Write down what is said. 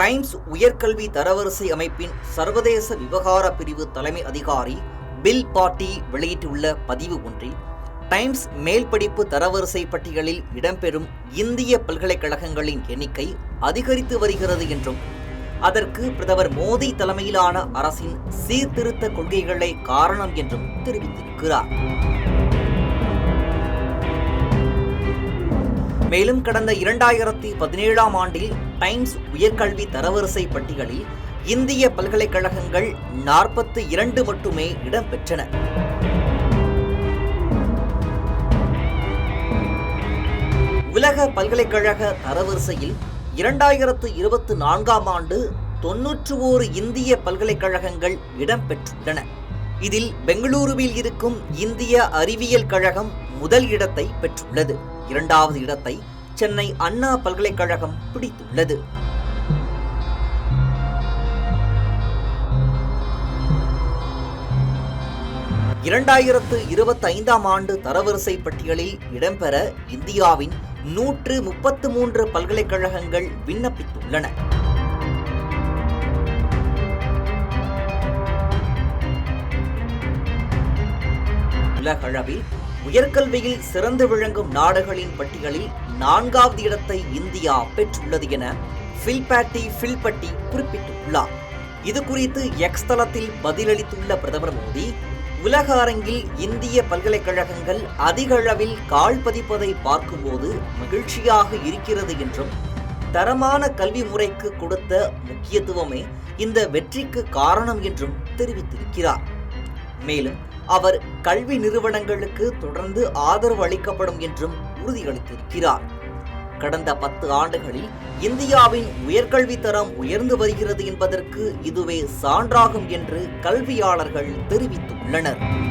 Times உயர்கல்வி தரவரிசை அமைப்பின் சர்வதேச விவகார பிரிவு தலைமை அதிகாரி பில் பாட்டி வெளியிட்டுள்ள பதிவு ஒன்றில் டைம்ஸ் மேல்படிப்பு தரவரிசை பட்டியலில் இடம்பெறும் இந்திய பல்கலைக்கழகங்களின் எண்ணிக்கை அதிகரித்து வருகிறது என்றும் அதற்கு பிரதமர் மோடி தலைமையிலான அரசின் சீர்திருத்த கொள்கைகளே காரணம் என்றும் தெரிவித்திருக்கிறார். மேலும் கடந்த இரண்டாயிரத்தி பதினேழாம் ஆண்டில் டைம்ஸ் உயர்கல்வி தரவரிசை பட்டியலில் இந்திய பல்கலைக்கழகங்கள் நாற்பத்தி இரண்டு மட்டுமே இடம்பெற்றன. உலக பல்கலைக்கழக தரவரிசையில் இரண்டாயிரத்து இருபத்தி நான்காம் ஆண்டு தொன்னூற்று ஓரு இந்திய பல்கலைக்கழகங்கள் இடம்பெற்றுள்ளன. இதில் பெங்களூருவில் இருக்கும் இந்திய அறிவியல் கழகம் முதல் இடத்தை பெற்றுள்ளது. இரண்டாவது இடத்தை சென்னை அண்ணா பல்கலைக்கழகம் பிடித்துள்ளது. இரண்டாயிரத்து இருபத்தி ஐந்தாம் ஆண்டு தரவரிசை பட்டியலில் இடம்பெற இந்தியாவின் நூற்று முப்பத்து மூன்று பல்கலைக்கழகங்கள் விண்ணப்பித்துள்ளன. உலகளவில் உயர்கல்வியில் சிறந்து விளங்கும் நாடுகளின் பட்டியலில் நான்காவது இடத்தை இந்தியா பெற்றுள்ளது என ஃபில்பேட்டி ஃபில்பட்டி குறிப்பிட்டுள்ளார். இது குறித்து எக்ஸ் தளத்தில் பதிலளித்துள்ள பிரதமர் மோடி உலக அரங்கில் இந்திய பல்கலைக்கழகங்கள் அதிக அளவில் கால் பதிப்பதை பார்க்கும்போது மகிழ்ச்சியாக இருக்கிறது என்றும் தரமான கல்வி முறைக்கு கொடுத்த முக்கியத்துவமே இந்த வெற்றிக்கு காரணம் என்றும் தெரிவித்திருக்கிறார். மேலும் அவர் கல்வி நிறுவனங்களுக்கு தொடர்ந்து ஆதரவு அளிக்கப்படும் என்றும் உறுதியளித்திருக்கிறார். கடந்த பத்து ஆண்டுகளில் இந்தியாவின் உயர்கல்வி தரம் உயர்ந்து வருகிறது என்பதற்கு இதுவே சான்றாகும் என்று கல்வியாளர்கள் தெரிவித்துள்ளனர்.